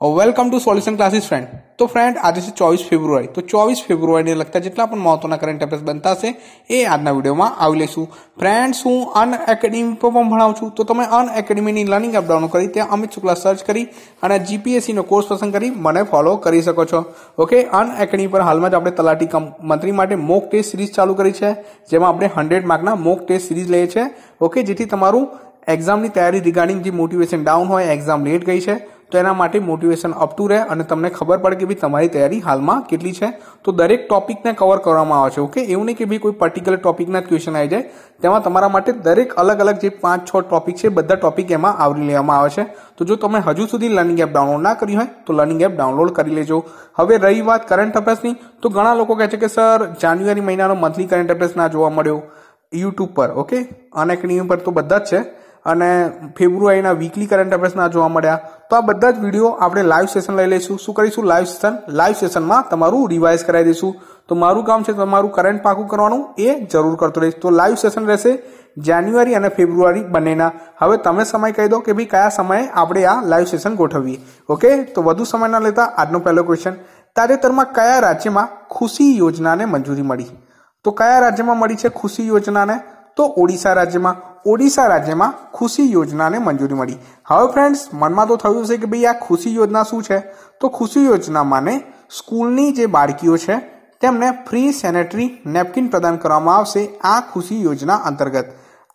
Welcome to solution classes friend તો friend આજે છે ચોવીસ ફેબ્રુઆરી તો ચોવીસ ફેબ્રુઆરીને લગતા જેટલા પણ મહત્વના કરંટ અફેર્સ બનતા હશે એ આજના વિડીયોમાં આવી લઈશું ફ્રેન્ડ્સ હું અન એકેડેમી પર પણ ભણાવું છું તો તમે અન એકેડેમીની લર્નિંગ એપ ડાઉનલોડ કરી ત્યાં અમિત શુક્લા સર્ચ કરી અને જીપીએસસીનો કોર્સ પસંદ કરી મને ફોલો કરી શકો છો ઓકે અન એકેડેમી પર હાલમાં જ આપણે તલાટી મંત્રી માટે મોક ટેસ્ટ સિરીઝ ચાલુ કરી છે જેમાં આપણે હંડ્રેડ માર્કના મોક ટેસ્ટ સિરીઝ લઈએ છીએ ઓકે જેથી તમારું એક્ઝામની તૈયારી રિગાર્ડિંગ જે મોટિવેશન ડાઉન હોય એક્ઝામ લેટ ગઈ છે તો એના માટે મોટિવેશન અપ રહે અને તમને ખબર પડે કે ભાઈ તમારી તૈયારી હાલમાં કેટલી છે. તો દરેક ટોપિકને કવર કરવામાં આવે છે ઓકે એવું નહીં કે ભાઈ કોઈ પર્ટિક્યુલર ટોપિકના જ ક્વેશ્ચન આવી જાય. તેમાં તમારા માટે દરેક અલગ અલગ જે પાંચ છ ટોપિક છે, બધા ટોપિક એમાં આવરી લેવામાં આવે છે. તો જો તમે હજુ સુધી લર્નિંગ એપ ડાઉનલોડ ના કરી હોય, તો લર્નિંગ એપ ડાઉનલોડ કરી લેજો. હવે રહી વાત કરંટ અફેર્સની તો ઘણા લોકો કહે છે કે સર જાન્યુઆરી મહિનાનો મંથલી કરંટ અફેર્સ ના જોવા મળ્યો. યુટ્યુબ પર ઓકે અનએકડમી પર તો બધા જ છે. અને ફેબ્રુઆરીના વીકલી કરંટ અફેર્સના જોવા મળ્યા. તો આ બધા જ વીડિયો આપણે લાઈવ સેશન લઈ લઈશું. શું કરીશું? લાઈવ સેશન લાઈવ સેશનમાં તમારું રિવાઇઝ કરાવી દઈશું. તો મારું કામ છે તમારું કરંટ પાકું કરવાનું. એ જરૂર કરતો રહીશ. તો લાઈવ સેશન રહેશે જાન્યુઆરી અને ફેબ્રુઆરી બંનેના. હવે તમે સમય કહી દો કે ભાઈ કયા સમયે આપણે આ લાઈવ સેશન ગોઠવીએ. ઓકે તો વધુ સમય ના લેતા આજનો પહેલો ક્વેશ્ચન તાજેતરમાં કયા રાજ્યમાં ખુશી યોજનાને મંજૂરી મળી? તો કયા રાજ્યમાં મળી છે ખુશી યોજનાને? તો ઓડિશા રાજ્યમાં. ઓડિશા રાજ્યમાં ખુશી યોજનાને મંજૂરી મળી. હવે ફ્રેન્ડ્સ મનમાં તો થયું છે કે ભાઈ આ ખુશી યોજના શું છે? તો ખુશી યોજના માને સ્કૂલની જે બાળકીઓ છે, તેમને ફ્રી સેનેટરી નેપકિન પ્રદાન કરવામાં આવશે આ ખુશી યોજના અંતર્ગત.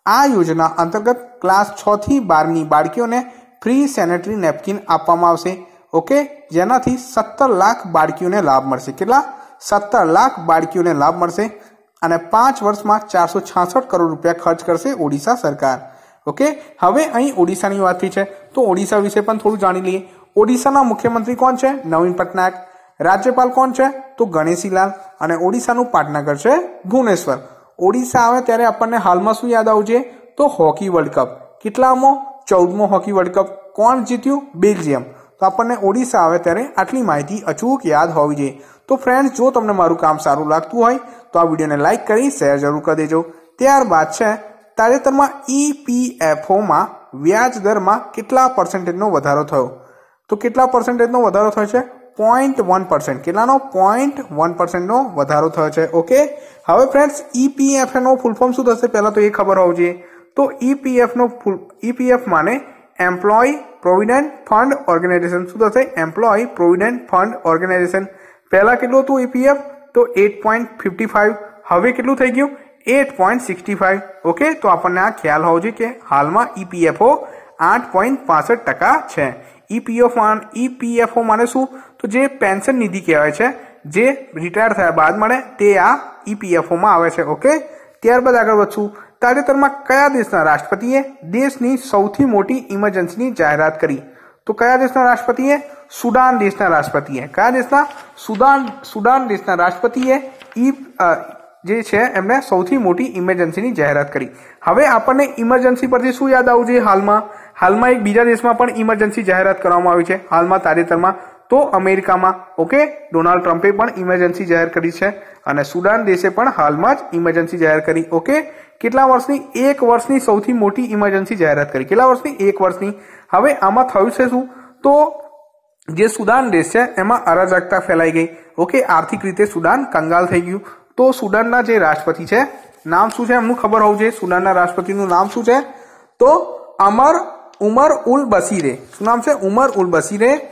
આ યોજના અંતર્ગત ક્લાસ છ થી બારની બાળકીઓને ફ્રી સેનેટરી નેપકિન આપવામાં આવશે. ઓકે? જેનાથી સત્તર લાખ બાળકીઓને લાભ મળશે. કેટલા? સત્તર લાખ બાળકીઓને લાભ મળશે. અને પાંચ વર્ષમાં ચારસો છાસઠ કરોડ રૂપિયા ખર્ચ કરશે ઓડિશા સરકાર. ઓકે? હવે અહીં ઓડિશાની વાત થઈ છે. તો ઓડિશા વિશે પણ થોડું જાણી લઈએ. ઓડિશાના મુખ્યમંત્રી કોણ છે? નવીન પટનાયક. રાજ્યપાલ કોણ છે? તો ગણેશીલાલ. અને ઓડિશાનું પાટનગર છે ભુવનેશ્વર. ઓડિશા આવે ત્યારે આપણને હાલમાં શું યાદ આવજે? તો હોકી વર્લ્ડ કપ. કેટલામો? ચૌદમો હોકી વર્લ્ડ કપ. કોણ જીત્યું? બેલ્જિયમ. તો આપણને ઓડિશા આવે ત્યારે આટલી માહિતી અચૂક યાદ હોવી જોઈએ. તો ફ્રેન્ડ્સ જો તમને મારું કામ સારું લાગતું હોય, તો આ વિડીયોને લાઇક કરી શેર જરૂર કરી દેજો. ત્યારબાદ છે, તાજેતરમાં ઈપીએફઓમાં વ્યાજ દરમાં કેટલા પર્સન્ટેજનો વધારો થયો? તો કેટલા પર્સન્ટેજનો વધારો થયો છે? પોઈન્ટ વન પર્સન્ટ કેટલાનો? પોઈન્ટ વન પર્સન્ટનો વધારો થયો છે. ઓકે? હવે ફ્રેન્ડ્સ ઈપીએફનો ફૂલ ફોર્મ શું થશે? પહેલાં તો એ ખબર હોવું જોઈએ. તો ઈપીએફનો ફૂલ ઈપીએફ માને એમ્પ્લોય પ્રોવિડન્ટ ફંડ ઓર્ગેનાઇઝેશન શું થશે? એમ્પ્લોય પ્રોવિડન્ટ ફંડ ઓર્ગેનાઇઝેશન પહેલા કેટલું હતું ઈપીએફ તો એટ પોઈન્ટ ફિફ્ટી ફાઈવ હવે કેટલું થઈ ગયું? Eight point sixty five okay, તો આપણને આ ખ્યાલ હોવો જોઈએ કે હાલમાં ઈપીએફઓ આઠ પોઈન્ટ પાસઠ ટકા છે. ઈપીએફ ઈપીએફઓ માને શું? તો જે પેન્શન નિધિ કહેવાય છે, જે રિટાયર થયા બાદ મળે, તે આ ઈપીએફઓમાં આવે છે, ઓકે? ત્યારબાદ આગળ વધશું. તાજેતરમાં કયા દેશના રાષ્ટ્રપતિએ દેશની સૌથી મોટી ઇમરજન્સીની જાહેરાત કરી? તો કયા દેશના રાષ્ટ્રપતિએ? સુડાન દેશના રાષ્ટ્રપતિએ કયા દેશના? સુદાન, સુડાન દેશના રાષ્ટ્રપતિએ ઈ જે છે, એમને સૌથી મોટી ઇમરજન્સીની જાહેરાત કરી. હવે આપણને ઇમરજન્સી પરથી શું યાદ આવવું જોઈએ હાલમાં? હાલમાં એક બીજા દેશમાં પણ ઇમરજન્સી જાહેરાત કરવામાં આવી છે. હાલમાં તાજેતરમાં તો અમેરિકામાં, ઓકે? ડોનાલ્ડ ટ્રમ્પે પણ ઇમરજન્સી જાહેર કરી છે અને સુડાન દેશે પણ હાલમાં જ ઇમરજન્સી જાહેર કરી. ઓકે? કેટલા વર્ષની? એક વર્ષની સૌથી મોટી ઇમરજન્સી જાહેરાત કરી. કેટલા વર્ષની? એક વર્ષની. હવે આમાં થયું છે શું? તો જે સુદાન દેશ છે, એમાં અરાજકતા ફેલાઈ ગઈ. ઓકે, આર્થિક રીતે સુદાન કંગાલ થઈ ગયું. તો સુદાનના જે રાષ્ટ્રપતિ છે, નામ શું છે? એમનું ખબર હોવું જોઈએ. સુદાનના રાષ્ટ્રપતિનું નામ શું છે? તો અમર, ઉમર ઉલ બસીરે શું નામ છે? ઉમર ઉલ બસીરે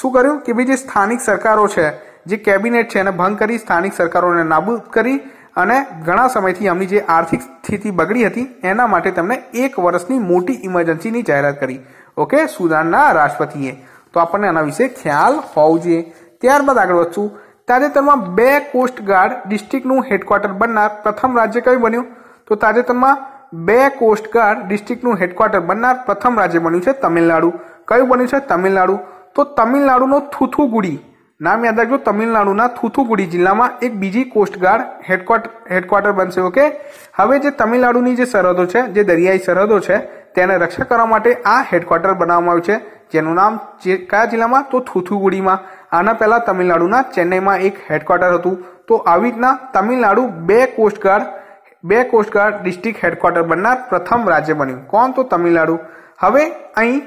શું કર્યું? કે ભાઈ જે સ્થાનિક સરકારો છે, જે કેબિનેટ છે, એને ભંગ કરી, સ્થાનિક સરકારોને નાબૂદ કરી અને ઘણા સમયથી એમની જે આર્થિક સ્થિતિ બગડી હતી, એના માટે તેમણે એક વર્ષની મોટી ઇમરજન્સીની જાહેરાત કરી. ઓકે, સુદાનના રાષ્ટ્રપતિએ. તો આપણને આના વિશે ખ્યાલ હોવું જોઈએ. ત્યારબાદ આગળ વધશું. તાજેતરમાં બે કોસ્ટગાર્ડ ડિસ્ટ્રિક્ટનું હેડક્વાર્ટર બનનાર પ્રથમ રાજ્ય કયું બન્યું? તો તાજેતરમાં બે કોસ્ટગાર્ડ ડિસ્ટ્રિક્ટનું હેડક્વાર્ટર બનનાર પ્રથમ રાજ્ય બન્યું છે તમિલનાડુ. કયું બન્યું છે? તમિલનાડુ. તો તમિલનાડુનો થુથુગુડી. નામ યાદ રાખજો, તમિલનાડુના થુથુગુડી જિલ્લામાં એક બીજી કોસ્ટગાર્ડ હેડક્વાર્ટર હેડક્વાર્ટર બનશે, ઓકે? હવે જે તમિલનાડુની જે સરહદો છે, જે દરિયાઈ સરહદો છે, તેને રક્ષા કરવા માટે આ હેડક્વાર્ટર બનાવવામાં આવ્યું છે. જેનું નામ કયા જિલ્લામાં? તો થુથુગુડીમાં. આના પહેલા તમિલનાડુના ચેન્નઈમાં એક હેડક્વાર્ટર હતું. તો આવી રીતના તમિલનાડુ બે કોસ્ટગાર્ડ બે કોસ્ટગાર્ડ ડિસ્ટ્રિક્ટ હેડક્વાર્ટર બનનાર પ્રથમ રાજ્ય બન્યું. કોણ? તો તમિલનાડુ. હવે અહીં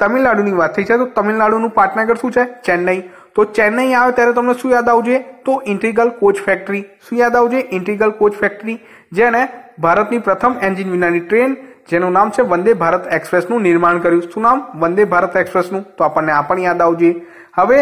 તમિલનાડુની વાત થઈ છે. તો તમિલનાડુનું પાટનગર શું છે? ચેન્નઈ. તો ચેન્નઈ આવે ત્યારે તમને શું યાદ આવજે? તો ઇન્ટિગ્રલ કોચ ફેક્ટરી. શું યાદ આવજે? Integral coach factory. જેને ભારતની પ્રથમ એન્જિન વિનાની ટ્રેન જેનું નામ છે વંદે ભારત એક્સપ્રેસનું નિર્માણ કર્યું. શું નામ? વંદે ભારત એક્સપ્રેસનું? તો આપણને આ પણ યાદ આવવું જોઈએ હવે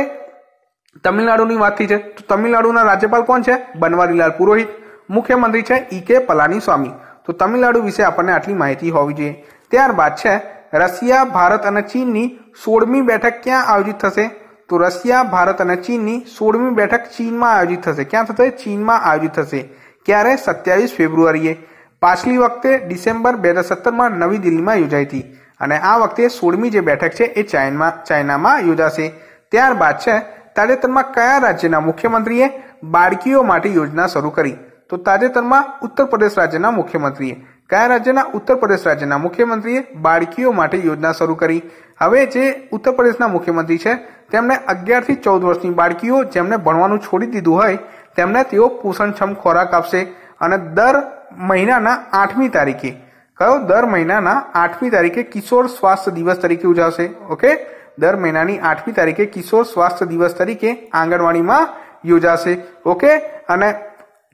તમિલનાડુની વાત થઈ છે. તો તમિલનાડુના રાજ્યપાલ કોણ છે? બનવારીલાલ પુરોહિત. મુખ્યમંત્રી છે ઈ કે પલાની સ્વામી તો તમિલનાડુ વિશે આપણને આટલી માહિતી હોવી જોઈએ. ત્યારબાદ છે રશિયા, ભારત અને ચીનની સોળમી બેઠક ક્યાં આયોજિત થશે? તો રશિયા, ભારત અને ચીનની સોળમી બેઠક ચીનમાં આયોજિત થશે. ક્યાં થશે? ચીનમાં આયોજિત થશે. ક્યારે? સત્યાવીસ ફેબ્રુઆરીએ. પાછલી વખતે ડિસેમ્બર બે હજાર સત્તરમાં નવી દિલ્હીમાં યોજાઈ હતી અને આ વખતે સોળમી જે બેઠક છે એ ચાઇનમાં ચાઇનામાં યોજાશે. ત્યારબાદ છે, તાજેતરમાં કયા રાજ્યના મુખ્યમંત્રીએ બાળકીઓ માટે યોજના શરૂ કરી? તો તાજેતરમાં ઉત્તર પ્રદેશ રાજ્યના મુખ્યમંત્રીએ. કયા રાજ્યના ઉત્તર પ્રદેશ રાજ્યના મુખ્યમંત્રીએ બાળકીઓ માટે યોજના શરૂ કરી? હવે જે ઉત્તર પ્રદેશના મુખ્યમંત્રી છે તેમણે અગિયારથી ચૌદ વર્ષની બાળકીઓ જેમને ભણવાનું છોડી દીધું હોય, તેમને તેઓ પોષણક્ષમ ખોરાક આપશે. અને દર મહિનાના આઠમી તારીખે. કયો દર મહિનાના આઠમી તારીખે કિશોર સ્વાસ્થ્ય દિવસ તરીકે ઉજવાશે. ઓકે? દર મહિનાની આઠમી તારીખે કિશોર સ્વાસ્થ્ય દિવસ તરીકે આંગણવાડીમાં યોજાશે. ઓકે? અને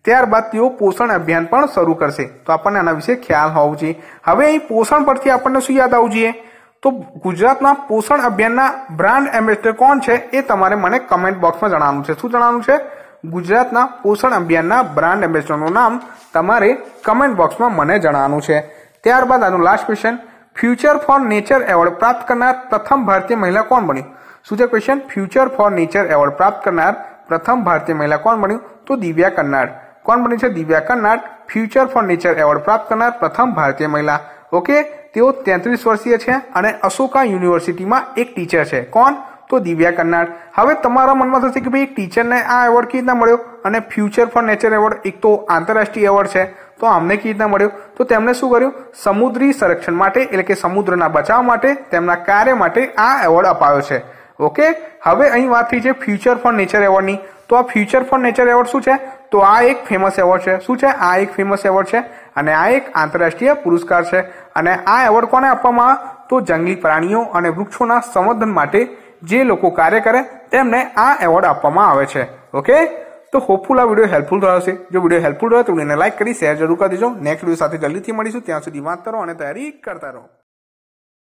ત્યારબાદ તેઓ પોષણ અભિયાન પણ શરૂ કરશે. તો આપણને આના વિશે ખ્યાલ હોવો જોઈએ. હવે અહીં પોષણ પરથી આપણને શું યાદ આવવું જોઈએ? તો ગુજરાતના પોષણ અભિયાનના બ્રાન્ડ એમ્બેસેડર કોણ છે એ તમારે મને કમેન્ટ બોક્સમાં જણાવવાનું છે. શું જણાવવાનું છે? ગુજરાતના પોષણ અભિયાનના બ્રાન્ડ એમ્બેસેડરનું નામ તમારે કમેન્ટ બોક્સમાં મને જણાવવાનું છે. ત્યારબાદ આનું last question future for nature award પ્રાપ્ત કરનાર પ્રથમ ભારતીય મહિલા કોણ બની? શું છે question future for nature award પ્રાપ્ત કરનાર પ્રથમ ભારતીય મહિલા કોણ બન્યું તો દિવ્યા કન્નાડ. કોણ બની છે? Divya Karnad. Future for nature award પ્રાપ્ત કરનાર પ્રથમ ભારતીય મહિલા. ઓકે તેઓ તેત્રીસ વર્ષીય છે અને અશોકા યુનિવર્સિટીમાં એક ટીચર છે. કોણ? તો દિવ્યા કન્નાડ હવે તમારા મનમાં થશે કે ભાઈ ટીચરને આ એવોર્ડ કેવી રીતના મળ્યો? અને ફ્યુચર ફોર નેચર એવોર્ડ એક તો આંતરરાષ્ટ્રીય એવોર્ડ છે. તો અમને કેવી રીતના મળ્યો? તો તેમણે શું કર્યું? સમુદ્રી સંરક્ષણ માટે, એટલે કે સમુદ્રના બચાવ માટે, તેમના કાર્ય માટે આ એવોર્ડ અપાયો છે. ઓકે હવે અહીં વાત થઈ છે ફ્યુચર ફોર નેચર એવોર્ડની તો આ ફ્યુચર ફોર નેચર એવોર્ડ શું છે? તો આ એક ફેમસ એવોર્ડ છે. શું છે? આ એક ફેમસ એવોર્ડ છે. અને આ એક આંતરરાષ્ટ્રીય પુરસ્કાર છે. અને આ એવોર્ડ કોને આપવામાં તો જંગલી પ્રાણીઓ અને વૃક્ષોના સંવર્ધન માટે જે લોકો કાર્ય કરે, તેમને આ એવોર્ડ આપવામાં આવે છે. ઓકે તો હોપફુલ આ વીડિયો હેલ્પફુલ થયો હશે. જો વીડિયો હેલ્પફુલ રહ્યો તો વિડીયોને લાઇક કરી શેર જરૂર કરી દેજો. નેક્સ્ટ વીડિયો સાથે જલ્દીથી મળીશું. ત્યાં સુધી વાત કરો અને તૈયારી કરતા રહો.